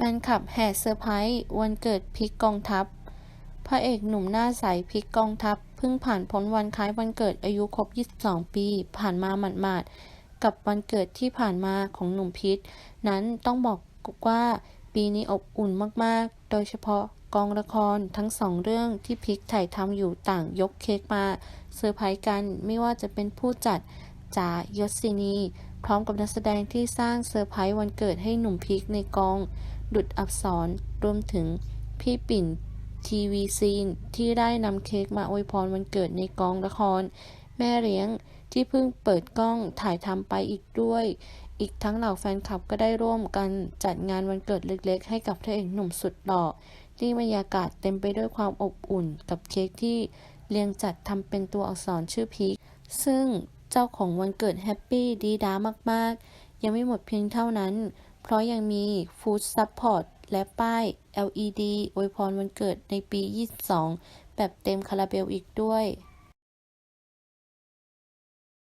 แฟนคลับแห่เซอร์ไพรส์วันเกิดพิกกองทัพ พระเอกหนุ่มหน้าใสพิกกองทัพเพิ่งผ่านพ้นวันคล้ายวันเกิดอายุครบ 22 ปี ผ่านมาหมาดๆกับวันเกิดที่ผ่านมาของหนุ่มพิษนั้นต้องบอกว่าปีนี้อบอุ่นมากๆ โดยเฉพาะกองละครทั้งสองเรื่องที่พิกถ่ายทำอยู่ต่างยกเค้กมาเซอร์ไพรส์กันไม่ว่าจะเป็นผู้จัดจ๋ายศศินี พร้อมกับนักแสดงที่สร้างเซอร์ไพรส์วันเกิดให้หนุ่มพิกในกอง ดุดอับสรรวมถึงพี่ปิ่นทีวีซีนที่ได้นำเค้กมาอวยพรวันเกิดในกองละคร แม่เลี้ยงที่เพิ่งเปิดกล้องถ่ายทำไปอีกด้วย อีกทั้งเหล่าแฟนคลับก็ได้ร่วมกันจัดงานวันเกิดเล็กๆ ให้กับพระเอกหนุ่มสุดหล่อที่บรรยากาศเต็มไปด้วยความอบอุ่นกับเค้กที่เรียงจัดทำเป็นตัวอักษรชื่อพีคซึ่งเจ้าของวันเกิดแฮปปี้ดีด้ามากๆ ยังไม่หมดเพียงเท่านั้น เพราะยังมีฟู้ดซัพพอร์ตและป้าย LED อวยพรวันเกิดในปี 22 แบบเต็มคาราเบลอีกด้วย